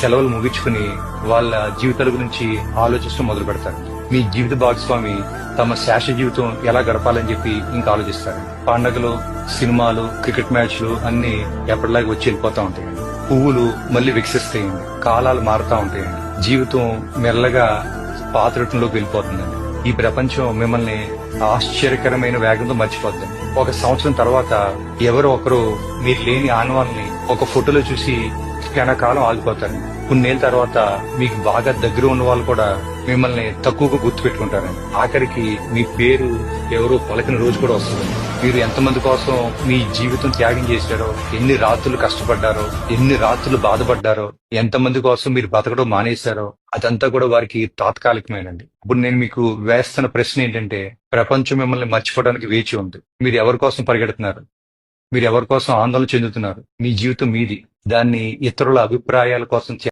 సెలవులు ముగించుకుని వాళ్ళ జీవితాల గురించి ఆలోచిస్తూ మొదలు పెడతారు. మీ జీవిత భాగస్వామి తమ శాశ్వత జీవితం ఎలా గడపాలని చెప్పి ఇంకా ఆలోచిస్తారు. పండగలు సినిమాలు క్రికెట్ మ్యాచ్లు అన్ని ఎప్పటిలాగా వచ్చి వెళ్ళిపోతా ఉంటాయండి పువ్వులు మళ్ళీ వికసిస్తాయండి కాలాలు మారుతా ఉంటాయండి జీవితం మెల్లగా పాతరటంలోకి వెళ్ళిపోతుందండి ఈ ప్రపంచం మిమ్మల్ని ఆశ్చర్యకరమైన వేగంతో మర్చిపోతుంది ఒక సంవత్సరం తర్వాత ఎవరో ఒకరు మీరు లేని ఆనవాల్ని ఒక ఫోటోలో చూసి క్షణకాలం ఆగిపోతారు. కొన్నేళ్ళ తర్వాత మీకు బాగా దగ్గర ఉన్న వాళ్ళు కూడా మిమ్మల్ని తక్కువగా గుర్తు పెట్టుకుంటారండి ఆఖరికి మీ పేరు ఎవరో పలకిన రోజు కూడా వస్తుంది. మీరు ఎంతమంది కోసం మీ జీవితం త్యాగం చేశారో ఎన్ని రాత్రులు కష్టపడ్డారో ఎన్ని రాత్రులు బాధపడ్డారో ఎంతమంది కోసం మీరు బతకడం మానేశారో అదంతా కూడా వారికి తాత్కాలికమేనండి. ఇప్పుడు నేను మీకు వేస్తున్న ప్రశ్న ఏంటంటే ప్రపంచం మిమ్మల్ని మర్చిపోవడానికి వేచి ఉంది. మీరు ఎవరి కోసం పరిగెడుతున్నారు? మీరు ఎవరి కోసం ఆందోళన చెందుతున్నారు? మీ జీవితం మీది. దాన్ని ఇతరుల అభిప్రాయాల కోసం